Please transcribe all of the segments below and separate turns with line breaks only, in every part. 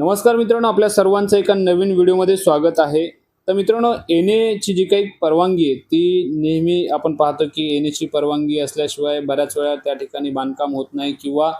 नमस्कार मित्रांनो आपल्या सर्वांचं एका नवीन व्हिडिओमध्ये स्वागत आहे. तर मित्रांनो एन एची जी काही परवानगी आहे ती नेहमी आपण पाहतो की एन एची परवानगी असल्याशिवाय बऱ्याच वेळा त्या ठिकाणी बांधकाम होत नाही किंवा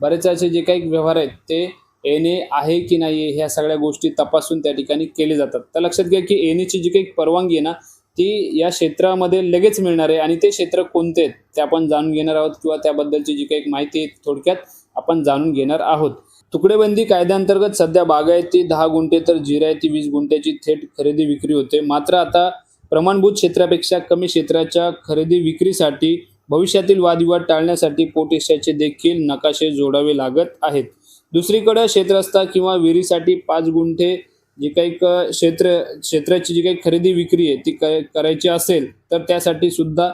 बरेच असे जे काही व्यवहार आहेत ते एन ए आहे की नाही आहे ह्या सगळ्या गोष्टी तपासून त्या ठिकाणी केले जातात. तर लक्षात घ्या की एन एची जी काही परवानगी आहे ना ती या क्षेत्रामध्ये लगेच मिळणार आहे आणि ते क्षेत्र कोणते आहेत ते आपण जाणून घेणार आहोत किंवा त्याबद्दलची जी काही माहिती आहे थोडक्यात आपण जाणून घेणार आहोत. तुकडेबंदी कायद्याअंतर्गत सध्या बागायती दहा गुंठे तर जिरायती वीस गुंठ्याची थेट खरेदी विक्री होते. मात्र आता प्रमाणभूत क्षेत्रापेक्षा कमी क्षेत्राच्या खरेदी विक्रीसाठी भविष्यातील वादविवाद टाळण्यासाठी पोटेशाचे देखील नकाशे जोडावे लागत आहेत. दुसरीकडे क्षेत्रस्था किंवा विहिरीसाठी पाच गुंठे जे काही क- क्षेत्र क्षेत्राची जी काही खरेदी विक्री आहे ती क- करायची असेल तर त्यासाठी सुद्धा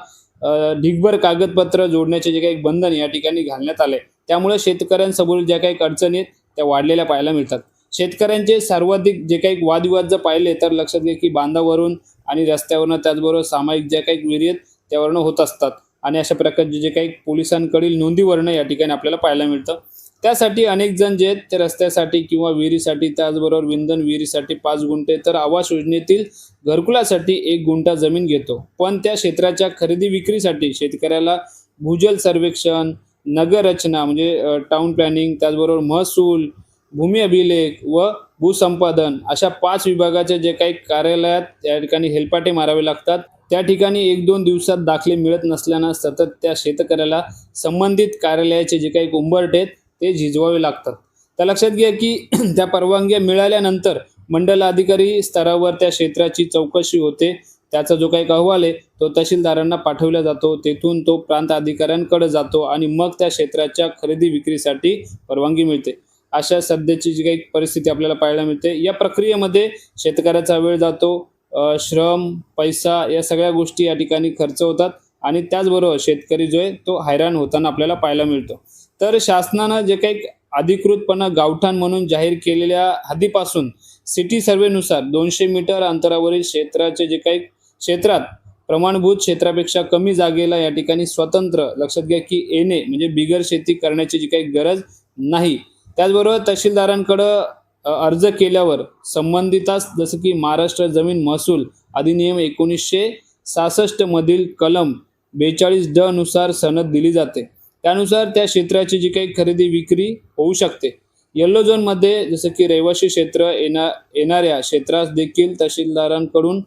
ढिगभर कागदपत्र जोडण्याचे जे काही बंधन या ठिकाणी घालण्यात आले. त्यामुळे शेतकऱ्यांसमोर ज्या काही अडचणी आहेत त्या वाढलेल्या पाहायला मिळतात. शेतकऱ्यांचे सर्वाधिक जे काही वादविवाद जर पाहिले तर लक्षात घ्या की बांधावरून आणि रस्त्यावरनं त्याचबरोबर सामायिक ज्या काही विहिरी आहेत त्यावरनं होत असतात. आणि अशा प्रकारचे जे काही पोलिसांकडील नोंदीवरनं या ठिकाणी आपल्याला पाहायला मिळतं. त्यासाठी अनेक जण जे आहेत ते रस्त्यासाठी किंवा विहिरीसाठी त्याचबरोबर विंधन विहिरीसाठी पाच गुंठे तर आवास योजनेतील घरकुलासाठी एक गुंठा जमीन घेतो. पण त्या क्षेत्राच्या खरेदी विक्रीसाठी शेतकऱ्याला भूजल सर्वेक्षण नगर रचना म्हणजे टाउन प्लॅनिंग त्याचबरोबर महसूल भूमी अभिलेख व भूसंपादन अशा पाच विभागाच्या जे काही कार्यालयात त्या ठिकाणी हेलपाटे मारावे लागतात. त्या ठिकाणी एक दोन दिवसात दाखले मिळत नसल्यानं सतत त्या शेतकऱ्याला संबंधित कार्यालयाचे जे काही उंबरटे आहेत ते झिजवावे लागतात. तर लक्षात घ्या की त्या परवानग्या मिळाल्यानंतर मंडल अधिकारी स्तरावर त्या क्षेत्राची चौकशी होते. त्याचा जो काही अहवाल आहे तो तहसीलदारांना पाठवला जातो. तेथून तो प्रांत अधिकाऱ्यांकडे जातो आणि मग त्या क्षेत्राच्या खरेदी विक्रीसाठी परवानगी मिळते. अशा सध्याची जी काही परिस्थिती आपल्याला पाहायला मिळते या प्रक्रियेमध्ये शेतकऱ्याचा वेळ जातो. श्रम पैसा या सगळ्या गोष्टी या ठिकाणी खर्च होतात आणि त्याचबरोबर शेतकरी जो आहे तो हैराण होताना आपल्याला पाहायला मिळतो. तर शासनानं जे काही अधिकृतपणे गावठाण म्हणून जाहीर केलेल्या हद्दीपासून सिटी सर्वेनुसार दोनशे मीटर अंतरावरील क्षेत्राचे जे काही क्षेत्रात प्रमाणभूत क्षेत्रापेक्षा कमी जागेला या ठिकाणी स्वतंत्र लक्षात घ्या की येणे म्हणजे बिगर शेती करण्याची जी काही गरज नाही. त्याचबरोबर तहसीलदारांकडं अर्ज केल्यावर संबंधितास जसं की महाराष्ट्र जमीन महसूल अधिनियम एकोणीसशे सहासष्टमधील कलम बेचाळीस ड नुसार सनद दिली जाते. त्यानुसार त्या क्षेत्राची जी काही खरेदी विक्री होऊ शकते. येल्लो झोनमध्ये जसं की रहिवासी क्षेत्र येणा येणाऱ्या क्षेत्रास देखील तहसीलदारांकडून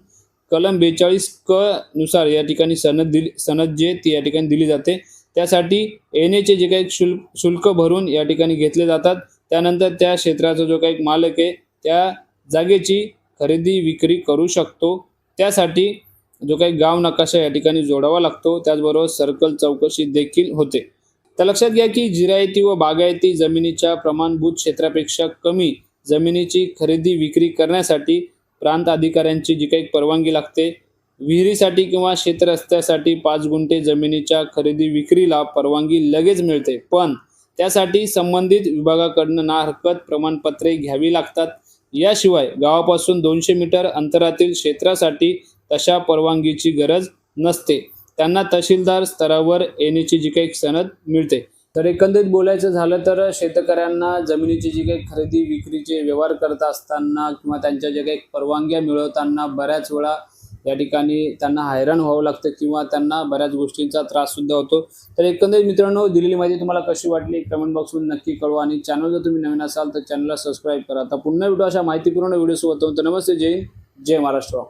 कलम बेचाळीस क नुसार या ठिकाणी सनद दिली सनद जे ती या ठिकाणी दिली जाते. त्यासाठी एन एचे जे काही शुल्क शुल्क भरून या ठिकाणी घेतले जातात. त्यानंतर त्या क्षेत्राचा जो काही मालक आहे त्या जागेची खरेदी विक्री करू शकतो. त्यासाठी जो काही गाव नकाशा या ठिकाणी जोडावा लागतो. त्याचबरोबर सर्कल चौकशी देखील होते. तर लक्षात घ्या की जिरायती व बागायती जमिनीच्या प्रमाणभूत क्षेत्रापेक्षा कमी जमिनीची खरेदी विक्री करण्यासाठी प्रांत अधिकाऱ्यांची जी काही परवानगी लागते विहिरीसाठी किंवा शेतरस्त्यासाठी पाच गुंठे जमिनीच्या खरेदी विक्रीला परवानगी लगेच मिळते. पण त्यासाठी संबंधित विभागाकडनं ना हरकत प्रमाणपत्रे घ्यावी लागतात. याशिवाय गावापासून दोनशे मीटर अंतरातील क्षेत्रासाठी तशा परवानगीची गरज नसते. त्यांना तहसीलदार स्तरावर येण्याची जी काही सनद मिळते. तर एकंदरीत बोलायचं झालं तर शेतकऱ्यांना जमिनीची जी काही खरेदी विक्रीचे व्यवहार करत असताना किंवा त्यांच्या ज्या काही परवानग्या मिळवताना बऱ्याच वेळा या ठिकाणी त्यांना हैराण व्हावं लागतं किंवा त्यांना बऱ्याच गोष्टींचा त्राससुद्धा होतो. तर एकंदरीत मित्रांनो दिलेली माहिती तुम्हाला कशी वाटली? कमेंट बॉक्समध्ये नक्की कळवा आणि चॅनल जर तुम्ही नवीन असाल तर चॅनलला सबस्क्राईब करा. आता पुन्हा व्हिडिओ अशा माहितीपूर्ण व्हिडिओसोबत होतो नमस्ते जय हिंद जय महाराष्ट्र.